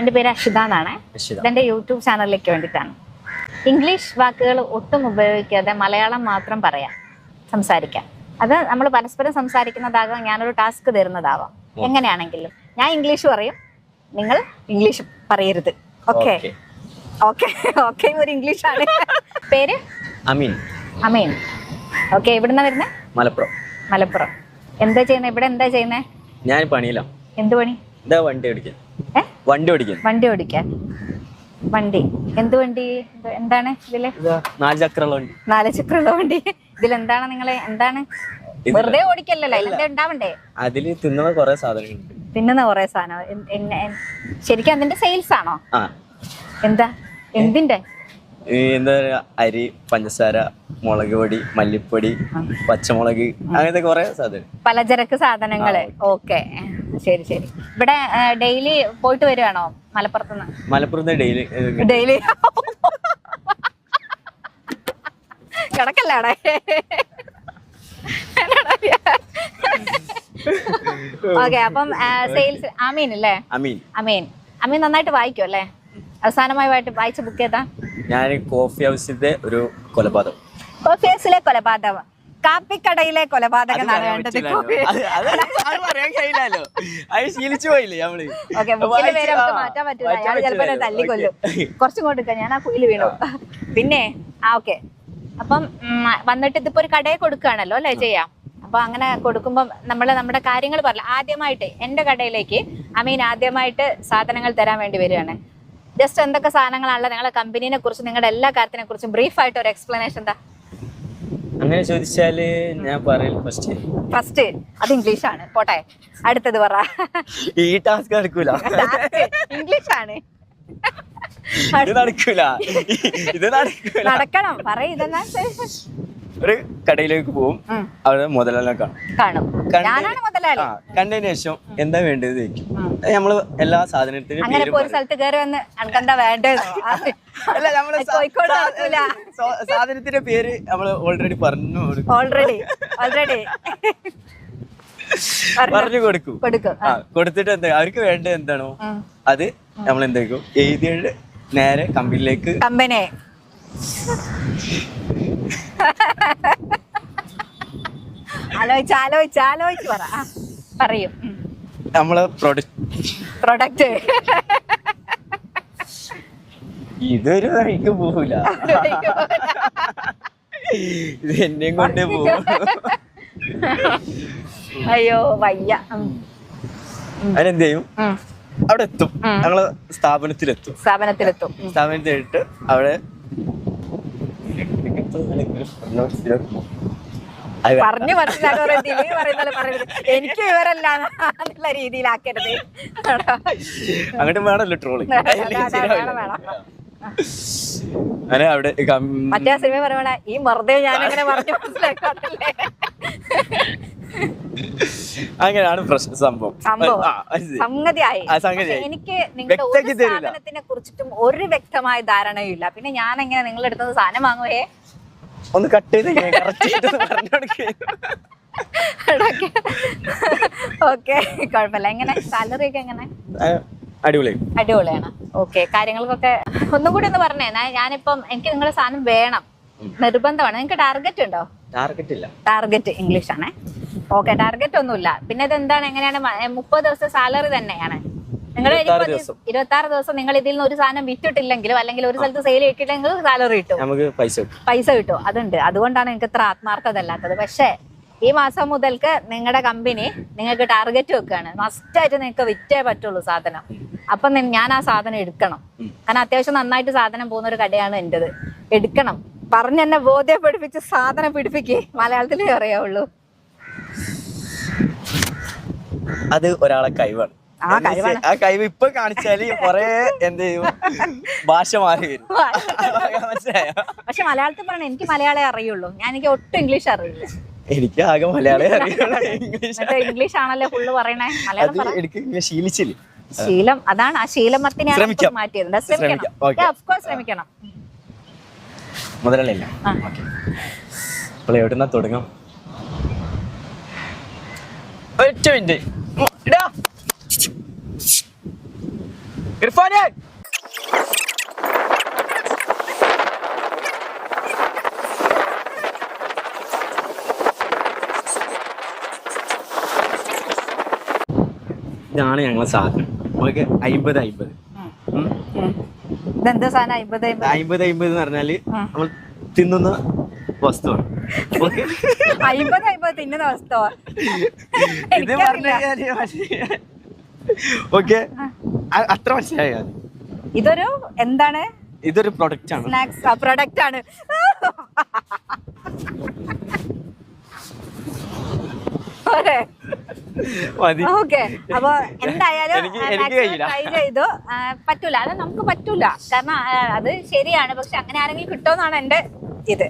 എന്റെ പേര് അഷിത എന്നാണ്. എന്റെ ഇതെന്റെ യൂട്യൂബ് ചാനലിലേക്ക് വേണ്ടിയിട്ടാണ്. ഇംഗ്ലീഷ് വാക്കുകൾ ഒട്ടും ഉപയോഗിക്കാതെ മലയാളം മാത്രം പറയാം സംസാരിക്കാം. അത് നമ്മൾ പരസ്പരം സംസാരിക്കുന്നതാകാം ഞാനൊരു ടാസ്ക് തരുന്നതാവാം. എങ്ങനെയാണെങ്കിലും. ഞാൻ ഇംഗ്ലീഷ് പറയും നിങ്ങൾ ഇംഗ്ലീഷ് പറയരുത്. ഓക്കെ. ഓക്കെ. ഓക്കെ ഒരു ഇംഗ്ലീഷ് ആണ് പേര്? അമീൻ. അമീൻ. ഓക്കെ എവിടുന്ന വരുന്നത് മലപ്പുറം. മലപ്പുറം. എന്താ ചെയ്യുന്നത് ഇവിടെ എന്താ ചെയ്യുന്നത് ഞാൻ പണിയിലാണ് എന്ത് പണി? എന്താ വണ്ടി ഓടിക്കാൻ ഏ വണ്ടി ഓടിക്കാൻ വണ്ടി ഓടിക്കാൻ. വണ്ടി. എന്ത് വണ്ടി? എന്താണ് ഇതിൽ? ഇതാ. നാല് ചക്രമുള്ള വണ്ടി. നാല് ചക്രമുള്ള വണ്ടി. ഇതിൽ എന്താണ് നിങ്ങൾ? എന്താണ്? വെറുതെ ഓടിക്കല്ലല്ലോ. ഇതിലെന്താ ഉണ്ടാവണ്ടേ? അതിൽ തിന്നുന്ന കുറെ സാധനങ്ങളുണ്ട്. തിന്നുന്ന കുറെ സാധനം. ശരിക്കും അതിന്റെ സെയിൽസ് ആണോ? എന്താ? എന്തിന്റെ? എന്താ പറയാ അരി പഞ്ചസാര മുളക് പൊടി മല്ലിപ്പൊടി പച്ചമുളക് അങ്ങനത്തെ കുറെ സാധനം. പലചരക്ക് സാധനങ്ങൾ. ഓക്കെ. ശരി ശരി. ഇവിടെ ഡെയിലി പോയിട്ട് വരുവാണോ മലപ്പുറത്തുനിന്ന്? മലപ്പുറത്ത് ഡെയിലി ഡെയിലി. കിടക്കല്ലാടെ? ഓക്കെ അപ്പം സെയിൽസ് അമീൻ അല്ലേ അമീൻ. അമീൻ. അമീൻ നന്നായിട്ട് വായിക്കും അല്ലേ? അവസാനമായി വായിച്ച ബുക്ക് ഏതാ? ഞാൻ കോഫി ഹൗസിന്റെ ഒരു കൊലപാതകം. കോഫി ഹൗസിലെ കൊലപാതകം. കാപ്പിക്കടയിലെ കൊലപാതക വേണ്ടത് ശീലിച്ചു പോയില്ലേ നമ്മൾ? ഓക്കെ ബുക്കിന്റെ പേര് നമുക്ക് വായിച്ച്- മാറ്റാൻ ആ, പറ്റില്ല മാറ്റാൻ അയാൾ ചിലപ്പോ തല്ലിക്കൊല്ലും. കുറച്ചും കൊടുക്ക ഞാൻ ആ കുയിൽ വീണു. പിന്നെ ആ ഓക്കെ. അപ്പം വന്നിട്ട് ഇതിപ്പോ ഒരു കടയെ കൊടുക്കുകയാണല്ലോ അല്ലേ ചെയ്യാം? അപ്പൊ അങ്ങനെ കൊടുക്കുമ്പോൾ നമ്മൾ നമ്മുടെ കാര്യങ്ങൾ പറയില്ല ആദ്യമായിട്ട് എന്റെ കടയിലേക്ക് അമീൻ ആദ്യമായിട്ട് സാധനങ്ങൾ തരാൻ വേണ്ടി വരികയാണ്. ജസ്റ്റ് എന്തൊക്കെ സാധനങ്ങളാണല്ലോ നിങ്ങളുടെ കമ്പനീനെ കുറിച്ച് നിങ്ങളുടെ എല്ലാ കാര്യത്തിനെ കുറിച്ചും ബ്രീഫായിട്ട് ഒരു എക്സ്പ്ലനേഷൻ എന്താ? അങ്ങനെ ചോദിച്ചാൽ ഞാൻ പറയൽ ഫസ്റ്റ് ഫസ്റ്റ് അത് ഇംഗ്ലീഷ് ആണ്. പോട്ടെ. അടുത്തത് പറ. ഈ ടാസ്ക് നടക്കൂല. ഇംഗ്ലീഷ് ആണ്. ഇത് നടക്കൂല. ഇത് നടക്കൂല. നടക്കണം. ഇതെന്നാ ഒരു കടയിലേക്ക് പോവും. അവിടെ മുതലെല്ലാം കാണും. കാണും. കണ്ടതിന്- ശേഷം എന്താ വേണ്ടത് ചോദിക്കും. നമ്മൾ എല്ലാ സാധനത്തിനും അല്ല നമ്മൾ സാധനത്തിന്റെ പേര് നമ്മൾ ഓൾറെഡി പറഞ്ഞു കൊടുക്കും. ഓൾറെഡി ഓൾറെഡി പറഞ്ഞു കൊടുക്കും. കൊടുക്കും കൊടുത്തിട്ട് എന്താ അവർക്ക് വേണ്ടത് എന്താണോ അത് നമ്മൾ എന്തായിരിക്കും എഴുതിയിട്ട് നേരെ കമ്പനിയിലേക്ക് കമ്പനി. ആലോചിച്ച് ആലോചിച്ച് ആലോചിച്ച് പറ. പറയും. നമ്മളെ പ്രൊഡക്റ്റ് പ്രൊഡക്റ്റ് ഇതൊരു വഴിക്ക് പോവില്ല ഇത് എന്നെയും കൊണ്ട് പോകും അയ്യോ വയ്യ. അതിനെന്ത് ചെയ്യും അവിടെ എത്തും. ഞങ്ങൾ സ്ഥാപനത്തിലെത്തും. സ്ഥാപനത്തിലെത്തും. സ്ഥാപനത്തിലിട്ട് അവിടെ. പറഞ്ഞു പറയുന്നത് എനിക്ക് വിവരല്ല എന്നുള്ള രീതിയിലാക്കരുത്. അങ്ങോട്ട് വേണമല്ലോ ട്രോളിങ്. അങ്ങനെ അവിടെ മറ്റേ സിനിമ പറയണ ഈ വെറുതെ ഞാൻ അങ്ങനെ പറഞ്ഞു മനസ്സിലാക്കാറില്ലേ അങ്ങനെയാണ് പ്രശ്ന സംഭവം. സംഗതിയായി. എനിക്ക് നിങ്ങളുടെ സ്ഥാപനത്തിനെ കുറിച്ചിട്ടും ഒരു വ്യക്തമായ ധാരണയില്ല പിന്നെ ഞാൻ എങ്ങനെ നിങ്ങളെടുത്തത് സാധനം വാങ്ങുവേ? ഒന്ന് കട്ട് ചെയ്ത് ഓക്കെ. കുഴപ്പമില്ല. എങ്ങനെ? സാലറി ഒക്കെ എങ്ങനെ? അടിപൊളി. അടിപൊളിയാണ്. ഓക്കെ കാര്യങ്ങൾക്കൊക്കെ ഒന്നും കൂടി ഒന്ന് പറഞ്ഞേ. ഞാൻ- ഞാനിപ്പം എനിക്ക് നിങ്ങളുടെ സാധനം വേണം. നിർബന്ധമാണ്. നിങ്ങൾക്ക് ടാർഗറ്റ് ഉണ്ടോ? ടാർഗറ്റ് ഇല്ല. ടാർഗറ്റ് ഇംഗ്ലീഷ് ആണേ. ഓക്കെ ടാർഗറ്റ് ഒന്നുമില്ല. പിന്നെ ഇത് എന്താണ് എങ്ങനെയാണ് മുപ്പത് ദിവസം സാലറി തന്നെയാണ്. ഇരുപത്തി ആറ് ദിവസം. നിങ്ങൾ ഇതിൽ നിന്ന് ഒരു സാധനം വിറ്റിട്ടില്ലെങ്കിലും അല്ലെങ്കിൽ ഒരു സ്ഥലത്ത് സെയിൽ ചെയ്തിട്ടില്ലെങ്കിൽ സാലറി കിട്ടും. നമുക്ക് പൈസ കിട്ടും. പൈസ കിട്ടും. അതുണ്ട്. അതുകൊണ്ടാണ് നിങ്ങൾക്ക് ഇത്ര ആത്മാർത്ഥത അല്ലാത്തത് പക്ഷേ ഈ മാസം മുതൽക്ക് നിങ്ങളുടെ കമ്പനി നിങ്ങൾക്ക് ടാർഗറ്റ് വെക്കുകയാണ് മസ്റ്റായിട്ട് നിങ്ങൾക്ക് വിറ്റേ പറ്റുള്ളൂ സാധനം. അപ്പം ഞാൻ ആ സാധനം എടുക്കണം. കാരണം അത്യാവശ്യം നന്നായിട്ട് സാധനം പോകുന്ന ഒരു കടയാണ് എന്റെത് എടുക്കണം. പറഞ്ഞ് എന്നെ ബോധ്യപ്പെടുപ്പിച്ച് സാധനം പിടിപ്പിക്കേ. മലയാളത്തിലേ അറിയാവുള്ളൂ. അത് ഒരാളെ കഴിവാണ് ആ കഴിവ് ഇപ്പൊ കാണിച്ചാൽ കൊറേ എന്ത് ചെയ്യും? ഭാഷ മാറി വരും. മനസ്സിലായോ? പക്ഷെ മലയാളത്തിൽ പറഞ്ഞ എനിക്ക് മലയാളേ അറിയുള്ളൂ. ഞാൻ എനിക്ക് ഒട്ടും ഇംഗ്ലീഷ് അറിയില്ല. എനിക്ക് ആകെ മലയാളേ അറിയുള്ളൂ ഇംഗ്ലീഷ് ഇംഗ്ലീഷ് ആണല്ലോ ഫുള്ള് പറയണേ. മലയാളം അത് എനിക്ക് ശീലിച്ചില്ല. ശീലം അതാണ് ആ ശീലമത്തിനെയാണ് ശ്രമിക്കാം. ഇപ്പൊ മാറ്റിയത് ശ്രമിക്കണം. ശ്രമിക്കാം. Okay. Yeah, of course ശ്രമിക്കണം. മുതലല്ല? ആ. അപ്പോൾ എവിടുന്നാ തുടങ്ങാം? ഒറ്റ മിനിറ്റ് ഇർഫാനെ! ഇതാണ് ഞങ്ങളെ സാധനം. നമുക്ക് അയിമ്പത് അയിമ്പത്. ഇതെന്താ സാധനം? അമ്പത് അമ്പത് അമ്പത് അമ്പത് എന്ന് പറഞ്ഞാൽ നമ്മൾ തിന്നുന്ന വസ്തുവാണ്. അയിമ്പത് അയിമ്പത് അമ്പത് തിന്നുന്ന വസ്തുവാണ് ഓക്കെ അത്ര മനസ്സിലായോ ഇതൊരു എന്താണ്? ഇതൊരു പ്രൊഡക്റ്റ് ആണ്. സ്നാക്സ് പ്രൊഡക്റ്റ് ആണ്. അപ്പൊ എന്തായാലും. ട്രൈ ചെയ്തു. പറ്റൂല. അത് നമുക്ക് പറ്റൂല. കാരണം അത് ശരിയാണ്. പക്ഷെ അങ്ങനെ ആരെങ്കിലും കിട്ടുമെന്നാണ് എന്റെ ഇത്.